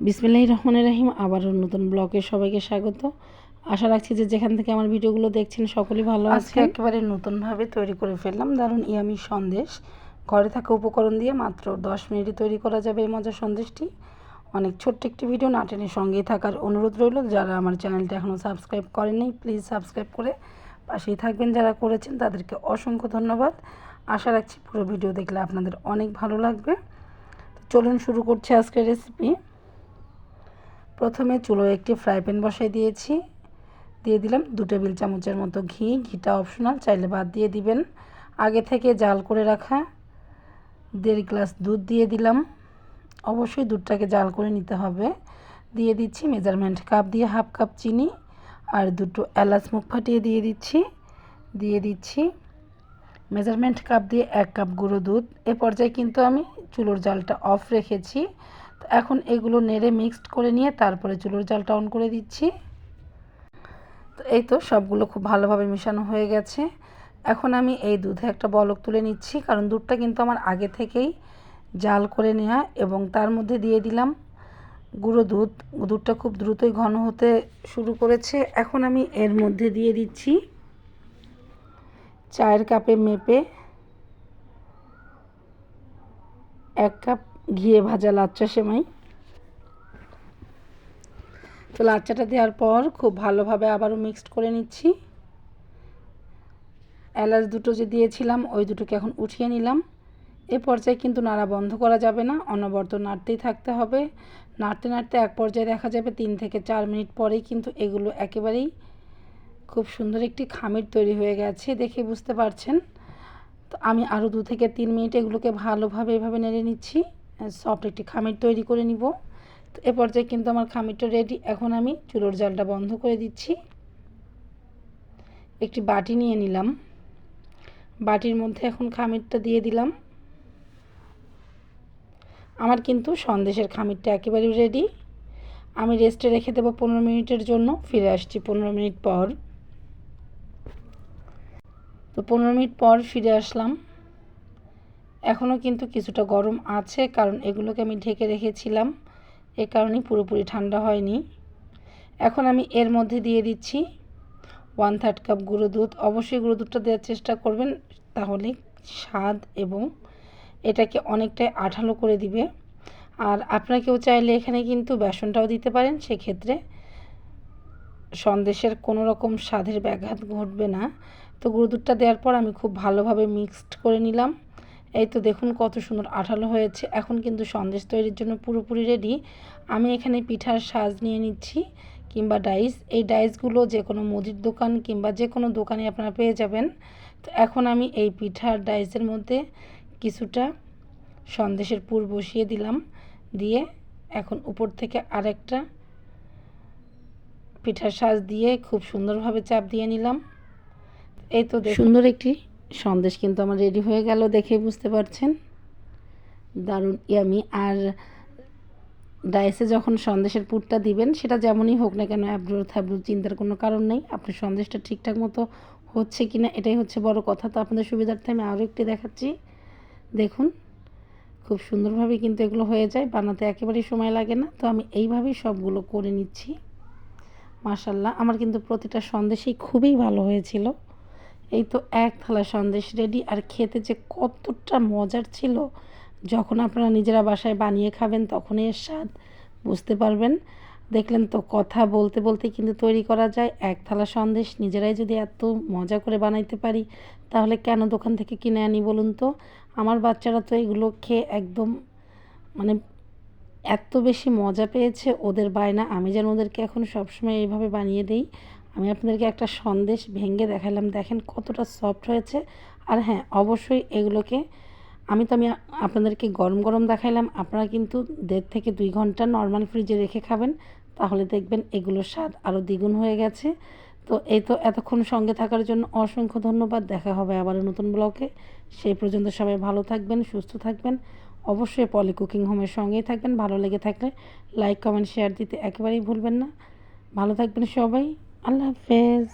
বিসমিল্লাহ রহমান রাহিম আবারও নতুন ব্লগে সবাইকে স্বাগত। আশা রাখছি যে যেখান থেকে আমার ভিডিওগুলো দেখছেন সকলেই ভালো আজকে একেবারে নতুনভাবে তৈরি করে ফেললাম দারুণ ইয়ামি সন্দেশ। ঘরে থাকা উপকরণ দিয়ে মাত্র দশ মিনিটে তৈরি করা যাবে এই মজার সন্দেশটি। অনেক ছোট্ট একটি ভিডিও নাটেনের সঙ্গেই থাকার অনুরোধ রইল। যারা আমার চ্যানেলটা এখনও সাবস্ক্রাইব করেননি প্লিজ সাবস্ক্রাইব করে পাশেই থাকবেন। যারা করেছেন তাদেরকে অসংখ্য ধন্যবাদ। আশা রাখছি পুরো ভিডিও দেখলে আপনাদের অনেক ভালো লাগবে। চলুন শুরু করছি আজকের রেসিপি প্রথমে চুলোয় একটি ফ্রাই প্যান বসাই দিয়েছি। দিয়ে দিলাম দু টেবিল চামচের মতো ঘি। ঘিটা অপশনাল, চাইলে বাদ দিয়ে দিবেন। আগে থেকে জাল করে রাখা। দেড় গ্লাস দুধ দিয়ে দিলাম। অবশ্যই দুধটাকে জাল করে নিতে হবে। দিয়ে দিচ্ছি মেজারমেন্ট কাপ দিয়ে হাফ কাপ চিনি আর দুটো এলাচ মুখ ফাটিয়ে দিয়ে দিচ্ছি। দিয়ে দিচ্ছি মেজারমেন্ট কাপ দিয়ে এক কাপ গুঁড়ো দুধ। এ পর্যায়ে কিন্তু আমি চুলোর জালটা অফ রেখেছি। এখন এগুলো নেড়ে মিক্সড করে নিয়ে তারপরে চুলোর জালটা অন করে দিচ্ছি। তো এই তো সবগুলো খুব ভালোভাবে মেশানো হয়ে গেছে। এখন আমি এই দুধে একটা বলক তুলে নিচ্ছি, কারণ দুধটা কিন্তু আমার আগে থেকেই জাল করে নেওয়া এবং তার মধ্যে দিয়ে দিলাম গুঁড়ো দুধ। দুধটা খুব দ্রুতই ঘন হতে শুরু করেছে। এখন আমি এর মধ্যে দিয়ে দিচ্ছি চায়ের কাপে মেপে এক কাপ ঘিয়ে ভাজা লাচ্চা সেমাই। তো লাচ্চাটা দেওয়ার পর খুব ভালোভাবে আবারও মিক্সড করে নিচ্ছি। এলাচ দুটো যে দিয়েছিলাম, ওই দুটোকে এখন উঠিয়ে নিলাম। এ পর্যায়ে কিন্তু নাড়া বন্ধ করা যাবে না, অনবরত নাড়তেই থাকতে হবে। নাড়তে নাড়তে এক পর্যায়ে দেখা যাবে তিন থেকে চার মিনিট পরেই কিন্তু এগুলো একেবারেই খুব সুন্দর একটি খামির তৈরি হয়ে গেছে দেখে বুঝতে পারছেন। তো আমি আরও দু থেকে তিন মিনিট এগুলোকে ভালোভাবে এভাবে নেড়ে নিচ্ছি। সফট একটি খামির তৈরি করে নিব। এ পর্যায়ে কিন্তু আমার খামিরটা রেডি এখন আমি চুলোর জালটা বন্ধ করে দিচ্ছি। একটি বাটি নিয়ে নিলাম। বাটির মধ্যে এখন খামিরটা দিয়ে দিলাম। আমার কিন্তু সন্দেশের খামিরটা একেবারে রেডি আমি রেস্টে রেখে দেবো পনেরো মিনিটের জন্য। ফিরে আসছি পনেরো মিনিট পর। তো পনেরো মিনিট পর ফিরে আসলাম। এখনও কিন্তু কিছুটা গরম আছে, কারণ এগুলোকে আমি ঢেকে রেখেছিলাম। এ কারণেই পুরোপুরি ঠান্ডা হয়নি। এখন আমি এর মধ্যে দিয়ে দিচ্ছি ওয়ান থার্ড কাপ গুঁড়ো দুধ। অবশ্যই গুঁড়ো দুধটা দেওয়ার চেষ্টা করবেন, তাহলে স্বাদ এবং এটাকে অনেকটাই আঠালো করে দিবে। আর আপনারা কেউ চাইলে এখানে কিন্তু বেসনটাও দিতে পারেন, সেক্ষেত্রে সন্দেশের কোনো রকম স্বাদের ব্যাঘাত ঘটবে না। তো গুঁড়ো দুধটা দেওয়ার পর আমি খুব ভালোভাবে মিক্সড করে নিলাম। এই তো দেখুন কত সুন্দর আঠালো হয়েছে। এখন কিন্তু সন্দেশ তৈরির জন্য পুরোপুরি রেডি আমি এখানে পিঠার সাজ নিয়ে নিচ্ছি কিংবা ডাইস এই ডাইসগুলো যে কোনো মুদির দোকান কিংবা যে কোনো দোকানে আপনারা পেয়ে যাবেন। তো এখন আমি এই পিঠার ডাইসের মধ্যে কিছুটা সন্দেশের পুর বসিয়ে দিলাম। দিয়ে এখন উপর থেকে আরেকটা পিঠার সাজ দিয়ে খুব সুন্দরভাবে চাপ দিয়ে নিলাম। এই তো সুন্দর একটি সন্দেশ কিন্তু আমার রেডি হয়ে গেল দেখে বুঝতে পারছেন। দারুণ ইয়ামি আর ডাইসে যখন সন্দেশের পুরটা দিবেন, সেটা যেমনই হোক না কেন অ্যাব্রো থ্যাব্রো চিন্তার কোনো কারণ নেই। আপনি সন্দেশটা ঠিকঠাক মতো হচ্ছে কি না এটাই হচ্ছে বড় কথা। তো আপনাদের সুবিধার্থে আমি আরও একটি দেখাচ্ছি। দেখুন, খুব সুন্দরভাবে কিন্তু এগুলো হয়ে যায়। বানাতে একেবারেই সময় লাগে না। তো আমি এইভাবেই সবগুলো করে নিচ্ছি। মাশাল্লাহ, আমার কিন্তু প্রতিটা সন্দেশই খুবই ভালো হয়েছিল। এই তো এক থালা সন্দেশ রেডি আর খেতে যে কতটা মজার ছিল। যখন আপনারা নিজেরা বাসায় বানিয়ে খাবেন, তখনই এর স্বাদ, বুঝতে পারবেন? দেখলেন তো, কথা বলতে বলতে কিন্তু তৈরি করা যায়। এক থালা সন্দেশ নিজেরাই যদি এত মজা করে বানাইতে পারি, তাহলে কেন দোকান থেকে কিনে আনি বলুন তো? আমার বাচ্চারা তো এগুলো খেয়ে একদম মানে এত বেশি মজা পেয়েছে, ওদের বায়না আমি যেন ওদেরকে এখন সবসময় এইভাবে বানিয়ে দিই। আমি আপনাদেরকে একটা সন্দেশ ভেঙে দেখালাম। দেখেন কতটা সফট হয়েছে। আর হ্যাঁ অবশ্যই এগুলোকে আমি তো আমি আপনাদেরকে গরম গরম দেখাইলাম। আপনারা কিন্তু দেড় থেকে দুই ঘণ্টা নর্মাল ফ্রিজে রেখে খাবেন। তাহলে দেখবেন এগুলোর স্বাদ আরও দ্বিগুণ হয়ে গেছে। তো এই তো এতক্ষণ সঙ্গে থাকার জন্য অসংখ্য ধন্যবাদ। দেখা হবে আবার নতুন ব্লগে। সেই পর্যন্ত সবাই ভালো থাকবেন, সুস্থ থাকবেন। অবশ্যই পলি কুকিং হোমের সঙ্গেই থাকবেন। ভালো লেগে থাকলে লাইক, কমেন্ট, শেয়ার দিতে একেবারেই ভুলবেন না। ভালো থাকবেন সবাই। আল্লাহ হাফেজ